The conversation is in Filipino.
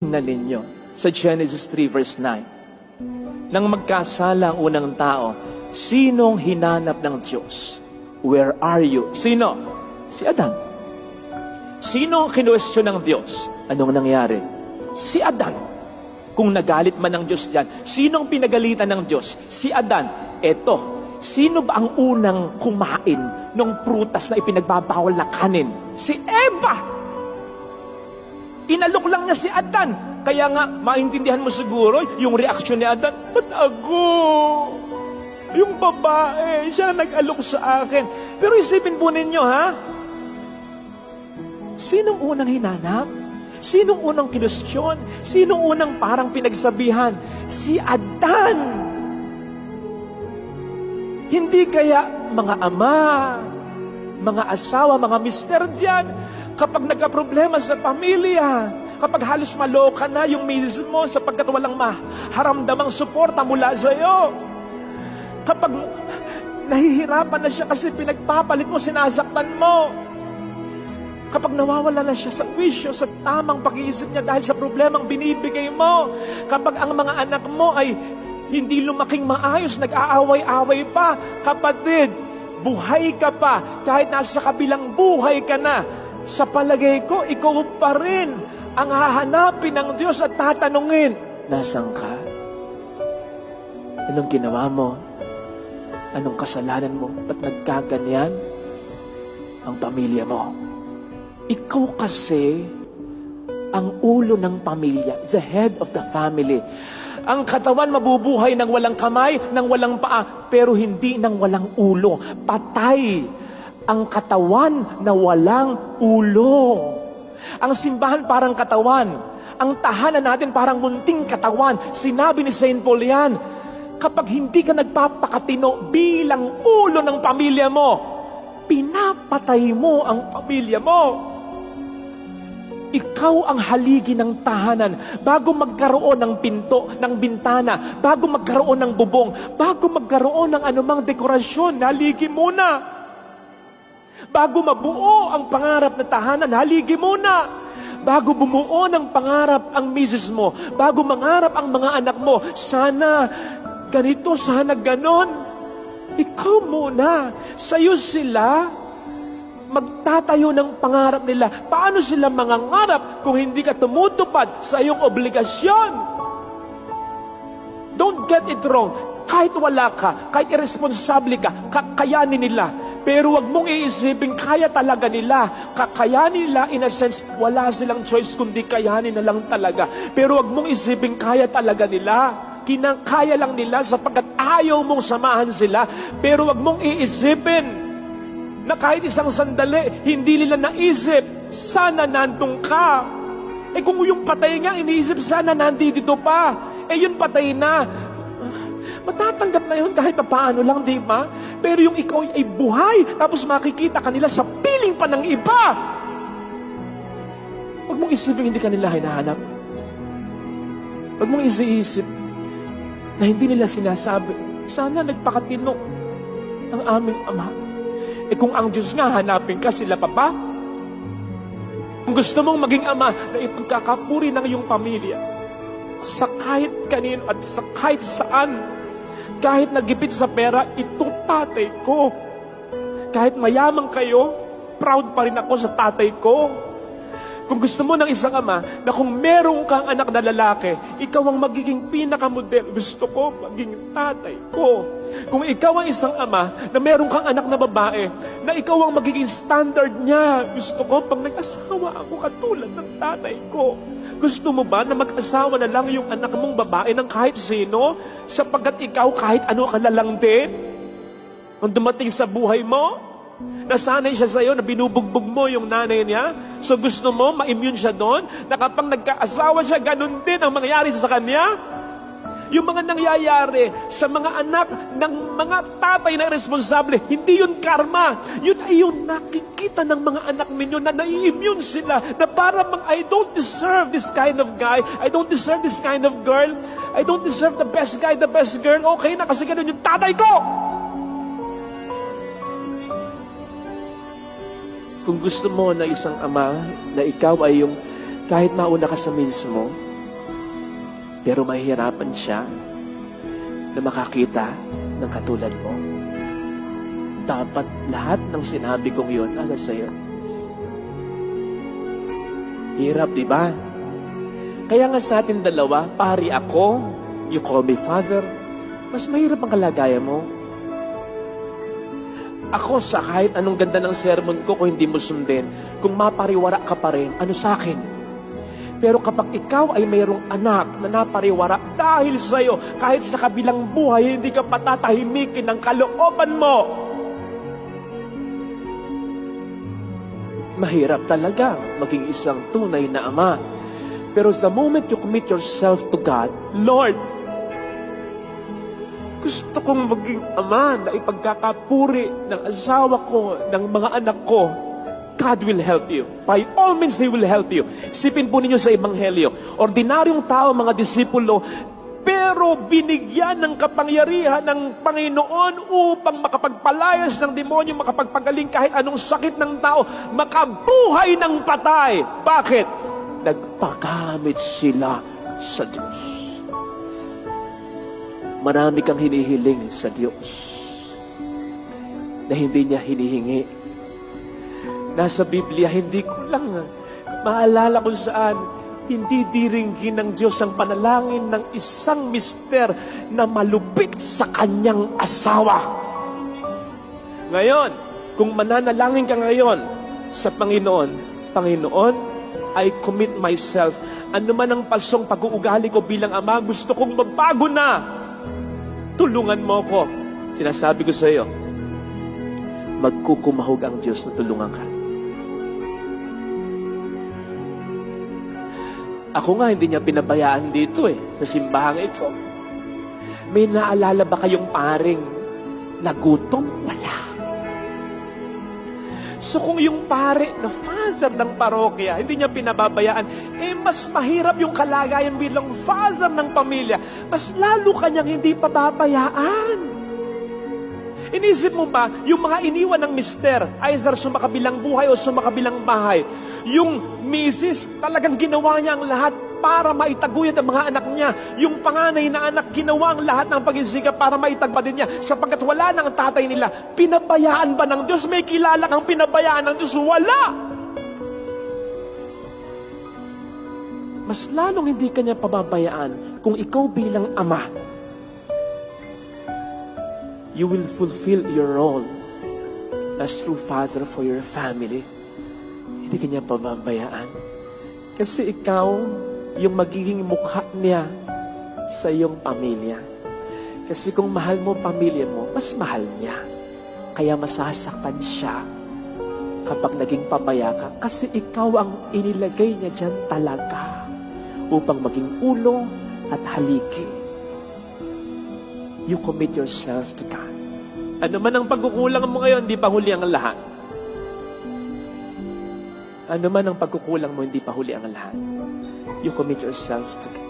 na ninyo sa Genesis 3 verse 9. Nang magkasala ang unang tao, sinong hinanap ng Diyos? Where are you? Sino? Si Adan. Sino ang kinwestiyon ng Diyos? Anong nangyari? Si Adan. Kung nagalit man ng Diyos dyan, sinong pinagalitan ng Diyos? Si Adan. Eto, sino ba ang unang kumain ng prutas na ipinagbabawal na kanin? Si Eva! Inalok lang niya si Adan. Kaya nga, maintindihan mo siguro yung reaksyon ni Adan, Ba't ako? Yung babae, siya na nag-alok sa akin. Pero isipin po ninyo, ha? Sinong unang hinanap? Sinong unang kinustyon? Sinong unang parang pinagsabihan? Si Adan! Hindi kaya mga ama, mga asawa, mga mister dyan, kapag nagka-problema sa pamilya, kapag halos maloka na yung misis mo sapagkat walang maharamdamang suporta mula sa iyo, kapag nahihirapan na siya kasi pinagpapalit mo, sinasaktan mo, kapag nawawala na siya sa wisyo, sa tamang pag-iisip niya dahil sa problemang binibigay mo, kapag ang mga anak mo ay hindi lumaking maayos, nag-aaway-away pa, kapatid, buhay ka pa, kahit nasa kabilang buhay ka na, sa palagay ko, ikaw pa rin ang hahanapin ng Diyos at tatanungin, Nasaan ka? Anong ginawa mo? Anong kasalanan mo? Ba't nagkaganyan? Ang pamilya mo. Ikaw kasi ang ulo ng pamilya, the head of the family. Ang katawan mabubuhay ng walang kamay, ng walang paa, pero hindi ng walang ulo. Patay ang katawan na walang ulo. Ang simbahan parang katawan. Ang tahanan natin parang munting katawan. Sinabi ni St. Paul yan, kapag hindi ka nagpapakatino bilang ulo ng pamilya mo, pinapatay mo ang pamilya mo. Ikaw ang haligi ng tahanan bago magkaroon ng pinto, ng bintana, bago magkaroon ng bubong, bago magkaroon ng anumang dekorasyon, haligi muna. Bago mabuo ang pangarap na tahanan, haligi muna. Bago bumuo ng pangarap ang misis mo, bago mangarap ang mga anak mo, sana ganito, sana ganon. Ikaw muna. Sa'yo sila magtatayo ng pangarap nila. Paano sila mangangarap kung hindi ka tumutupad sa iyong obligasyon? Don't get it wrong. Kahit wala ka, kahit irresponsable ka, kakayanin nila. Pero wag mong iisipin, kaya talaga nila. Kakayanin nila, in a sense, wala silang choice kundi kayanin na lang talaga. Pero wag mong isipin, kaya talaga nila. Kinakaya lang nila sapagkat ayaw mong samahan sila. Pero wag mong iisipin, na kahit isang sandali, hindi nila naisip, sana nandun ka. Eh kung yung patay nga, iniisip, sana nandito pa. Eh yun patay na. Matatanggap na yun kahit paano lang, di ba? Pero yung ikaw ay buhay, tapos makikita kanila sa piling pa ng iba. Huwag mong isipin hindi kanila hinahanap. Huwag mong isiisip na hindi nila sinasabi, sana nagpakatino ang aming ama. Eh kung ang Diyos nga hanapin ka, sila pa ba? Kung gusto mong maging ama na ipagkakapuri ng iyong pamilya, sa kahit kanino at sa kahit saan, kahit nagipit sa pera, ito tatay ko. Kahit mayaman kayo, proud pa rin ako sa tatay ko. Kung gusto mo ng isang ama, na kung meron kang anak na lalaki, ikaw ang magiging pinakamodel. Gusto ko maging tatay ko. Kung ikaw ang isang ama, na meron kang anak na babae, na ikaw ang magiging standard niya. Gusto ko, pag nag-asawa ako katulad ng tatay ko. Gusto mo ba na mag-asawa na lang yung anak mong babae ng kahit sino? Sapagkat ikaw kahit ano ka na lang din? Kung dumating sa buhay mo, Nasanay siya sa'yo na binubugbog mo yung nanay niya. So gusto mo, ma-immune siya doon, na kapag nagkaasawa siya, ganun din ang mangyayari sa kanya. Yung mga nangyayari sa mga anak ng mga tatay na responsable, hindi yun karma. Yun ay yung nakikita ng mga anak ninyo na nai-immune sila. Na para bang, I don't deserve this kind of guy. I don't deserve this kind of girl. I don't deserve the best guy, the best girl. Okay na kasi ganun yung tatay ko. Kung gusto mo na isang ama, na ikaw ay yung kahit mauna ka sa misis mo, Pero mahihirapan siya na makakita ng katulad mo. Dapat lahat ng sinabi kong yun nasa sa'yo. Hirap, di ba? Kaya nga sa atin dalawa, pari ako, you call me father, mas mahirap ang kalagayan mo. Ako sa kahit anong ganda ng sermon ko kung hindi mo sundin, kung mapariwara ka pa rin, ano sa akin? Pero kapag ikaw ay mayroong anak na napariwara dahil sa iyo, kahit sa kabilang buhay, hindi ka patatahimikin ng kalooban mo. Mahirap talaga maging isang tunay na ama. Pero the moment you commit yourself to God, Lord, gusto kong maging ama na ipagkakapuri ng asawa ko, ng mga anak ko. God will help you. By all means, He will help you. Sipin po ninyo sa Ebanghelyo. Ordinaryong tao, mga disipulo, pero binigyan ng kapangyarihan ng Panginoon upang makapagpalayas ng demonyo, makapagpagaling kahit anong sakit ng tao, makabuhay ng patay. Bakit? Nagpagamit sila sa Diyos. Marami kang hinihiling sa Diyos na hindi niya hinihingi. Nasa Biblia, hindi ko lang maalala kung saan hindi diringgin ng Diyos ang panalangin ng isang mister na malupit sa kanyang asawa. Ngayon, kung mananalangin ka ngayon sa Panginoon, Panginoon, I commit myself. Ano man ang palsong pag-uugali ko bilang ama, gusto kong magbago na. Tulungan mo ko. Sinasabi ko sa iyo, magkukumahog ang Diyos na tulungan ka. Ako nga, hindi niya pinabayaan dito eh, sa simbahang ito. May naalala ba kayong paring nagutom? Wala. So kung yung pare na father ng parokya, hindi niya pinababayaan, eh mas mahirap yung kalagayan bilang father ng pamilya. Mas lalo kanyang hindi pababayaan. Inisip mo ba, yung mga iniwan ng mister, either sumakabilang buhay o sumakabilang bahay, yung misis, talagang ginawa niya ang lahat para maitaguyod ang mga anak niya. Yung panganay na anak, ginawa ang lahat ng pag-isikap para maitagpa din niya. Sapagkat wala ng tatay nila, pinabayaan ba ng Diyos? May kilala kang pinabayaan ng Diyos? Wala! Mas lalong hindi kanya pababayaan kung ikaw bilang ama, you will fulfill your role as true father for your family. Hindi kanya pababayaan. Kasi ikaw, yung magiging mukha niya sa iyong pamilya. Kasi kung mahal mo pamilya mo, mas mahal niya. Kaya masasaktan siya kapag naging pabaya ka. Kasi ikaw ang inilagay niya dyan talaga upang maging ulo at haligi you commit yourself to God. Ano man ang pagkukulang mo ngayon, di pa huli ang lahat. Ano man ang pagkukulang mo, hindi pa huli ang lahat. You commit yourself to God.